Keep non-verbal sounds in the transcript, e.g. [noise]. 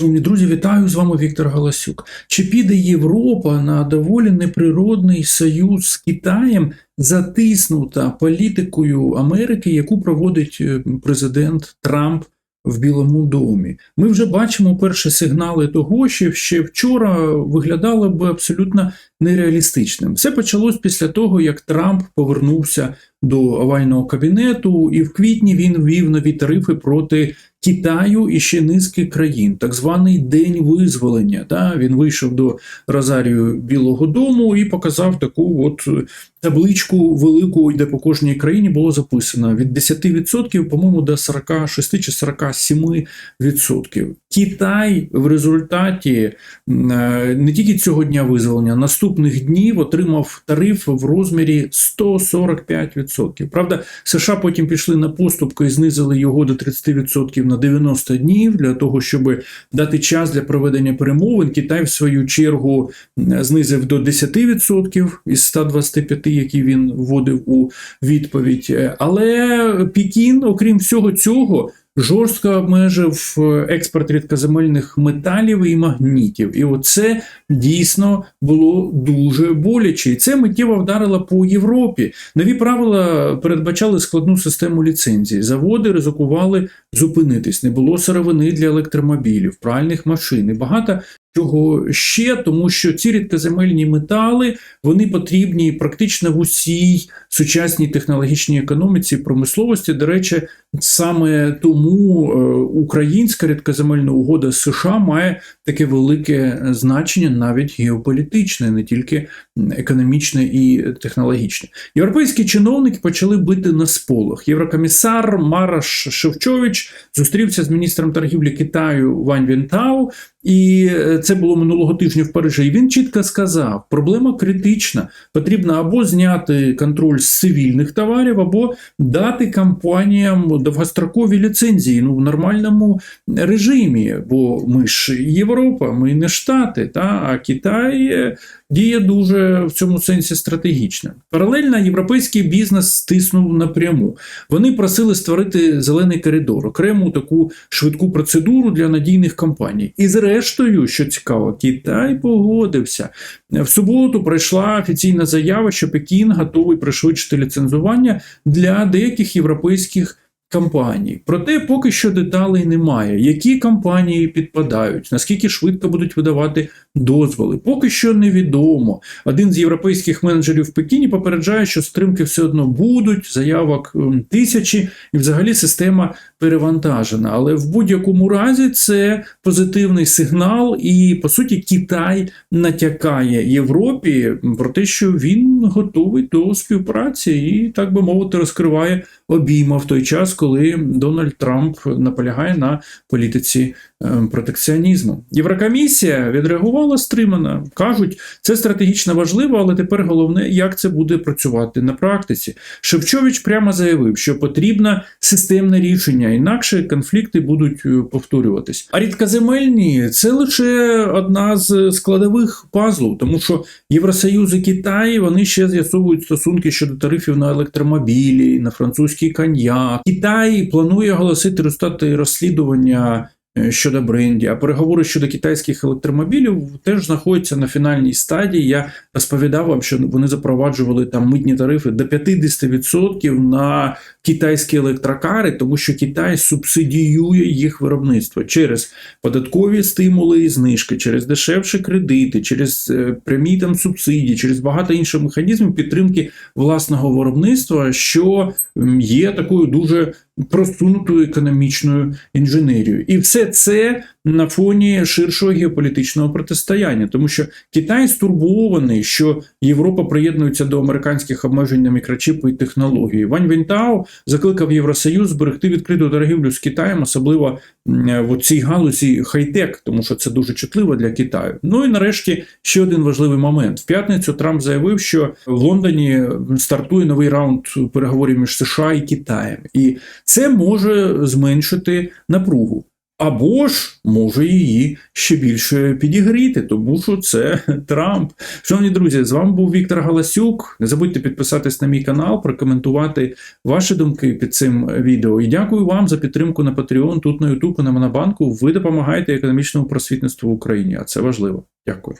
Шановні друзі, вітаю з вами Віктор Галасюк. Чи піде Європа на доволі неприродний союз з Китаєм, затиснута політикою Америки, яку проводить е, президент Трамп в Білому домі? Ми вже бачимо перші сигнали того, що ще вчора виглядало б абсолютно нереалістичним. Все почалось після того, як Трамп повернувся до овального кабінету, і в квітні він ввів нові тарифи проти Китаю і ще низки країн, так званий День визволення. Да? Він вийшов до Розарію Білого Дому і показав таку от табличку велику, де по кожній країні було записано від 10%, по-моєму, до 46 чи 47%. Китай в результаті е, не тільки цього дня визволення, наступних днів отримав тариф в розмірі 145%. Правда, США потім пішли на поступку і знизили його до 30% на 90 днів для того, щоб дати час для проведення перемовин. Китай, в свою чергу, знизив до 10% із 125, які він вводив у відповідь. Але Пекін, окрім всього цього, жорстко обмежив експорт рідкоземельних металів і магнітів. І оце дійсно було дуже боляче. І це миттєво вдарило по Європі. Нові правила передбачали складну систему ліцензій. Заводи ризикували зупинитись. Не було сировини для електромобілів, пральних машин і багато чого ще, тому що ці рідкоземельні метали вони потрібні практично в усій сучасній технологічній економіці і промисловості. До речі, саме тому е, українська рідкоземельна угода США має таке велике значення, навіть геополітичне, не тільки економічне і технологічне. Європейські чиновники почали бити на сполох. Єврокомісар Мараш Шевчович зустрівся з міністром торгівлі Китаю Вань Вінтау. І це було минулого тижня в Парижі. І він чітко сказав: проблема критична. Потрібно або зняти контроль з цивільних товарів, або дати компаніям довгострокові ліцензії ну, в нормальному режимі. Бо ми ж Європа, ми не Штати, та а Китай діє дуже в цьому сенсі стратегічно. Паралельно європейський бізнес стиснув напряму. Вони просили створити зелений коридор, окрему таку швидку процедуру для надійних компаній. І зрештою, що цікаво, Китай погодився. В суботу пройшла офіційна заява, що Пекін готовий пришвидшити ліцензування для деяких європейських. Компаній, проте поки що деталей немає. Які компанії підпадають, наскільки швидко будуть видавати дозволи, поки що невідомо. Один з європейських менеджерів в Пекіні попереджає, що стримки все одно будуть, заявок тисячі, і взагалі система перевантажена. Але в будь-якому разі це позитивний сигнал, і по суті Китай натякає Європі про те, що він готовий до співпраці і, так би мовити, розкриває обійма в той час, коли Дональд Трамп наполягає на політиці протекціонізму. Єврокомісія відреагувала стримано. Кажуть, це стратегічно важливо, але тепер головне, як це буде працювати на практиці. Шевчович прямо заявив, що потрібно системне рішення, інакше конфлікти будуть е, повторюватись. А рідкоземельні це лише одна з складових пазлів, тому що Євросоюз і Китай вони ще з'ясовують стосунки щодо тарифів на електромобілі, на французький коньяк. Китай планує оголосити результати розслідування. Е, щодо бренді, а переговори щодо китайських електромобілів теж знаходяться на фінальній стадії. Я розповідав вам, що вони запроваджували там митні тарифи до 50% на китайські електрокари, тому що Китай субсидіює їх виробництво через податкові стимули і знижки, через дешевші кредити, через е, прямі там субсидії, через багато інших механізмів підтримки власного виробництва, що є такою дуже просунутою економічною інженерією. І все це на фоні ширшого геополітичного протистояння, тому що Китай стурбований, що Європа приєднується до американських обмежень на мікрочіпи і технології. Вань Вінтау закликав Євросоюз зберегти відкриту торгівлю з Китаєм, особливо в цій галузі хай-тек, тому що це дуже чутливо для Китаю. Ну і нарешті ще один важливий момент. В п'ятницю Трамп заявив, що в Лондоні стартує новий раунд переговорів між США і Китаєм, і це може зменшити напругу. Або ж може її ще більше підігріти, тому що це [laughs] Трамп. Шановні друзі, з вами був Віктор Галасюк. Не забудьте підписатись на мій канал, прокоментувати ваші думки під цим відео. І дякую вам за підтримку на Patreon, тут на YouTube, на Монобанку. Ви допомагаєте економічному просвітництву в Україні, а це важливо. Дякую.